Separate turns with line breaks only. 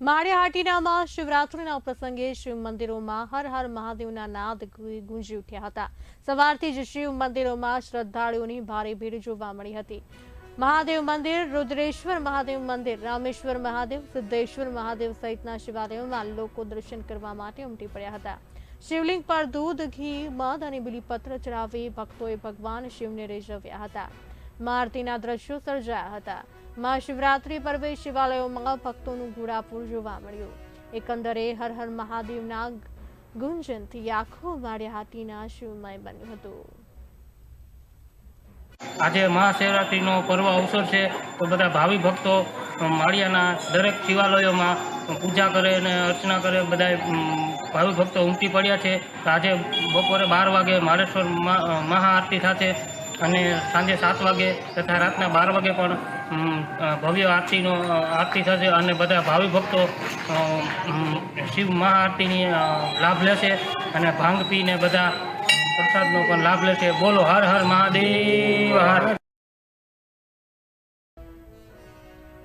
માળિયાહાટીનામાં શિવરાત્રીના પ્રસંગે શિવ મંદિરોમાં હર હર મહાદેવના નાદ ગુંજી ઉઠ્યા હતા. સવારથી જ શિવ મંદિરોમાં શ્રદ્ધાળુઓની ભારે ભીડ જોવા મળી હતી. મહાદેવ મંદિર, રુદ્રેશ્વર મહાદેવ મંદિર, રામેશ્વર મહાદેવ, સિદ્ધેશ્વર મહાદેવ સહિતના શિવાલયોમાં લોકો દર્શન કરવા માટે ઉમટી પડ્યા હતા. શિવલિંગ પર દૂધ, ઘી, મધ અને બિલીપત્ર ચડાવી ભક્તોએ ભગવાન શિવને રેજવ્યા હતા. મારતીના દ્રશ્યો સર્જાયા હતા. મહાશિવરાત્રિ પર્વે શિવાલયોમાં ભક્તોનું ઘોડાપુર જોવા મળ્યું. એકંદરે હર હર મહાદેવના ગુંજનથી આખો માળિયાહાટીના શિવમય બન્યું હતું.
આજે મહાશિવરાત્રિનો પર્વ અવસર છે, તો બધા ભાવિ ભક્તો માળિયાના દરેક શિવાલયોમાં પૂજા કરે અને અર્ચના કરે બધા ભાવિ ભક્તો ઉમટી પડ્યા છે. આજે બપોરે બાર વાગે માળેશ્વર મહાઆરતી સાથે અને સાંજે સાત વાગે તથા રાતના બાર વાગે પણ ભવ્ય આરતીનો આરતી થશે અને બધા ભાવિ ભક્તો શિવ મહાઆરતીની લાભ લેશે અને ભાંગ પીને બધા પ્રસાદનો પણ લાભ લેશે. બોલો હર હર મહાદેવ હર.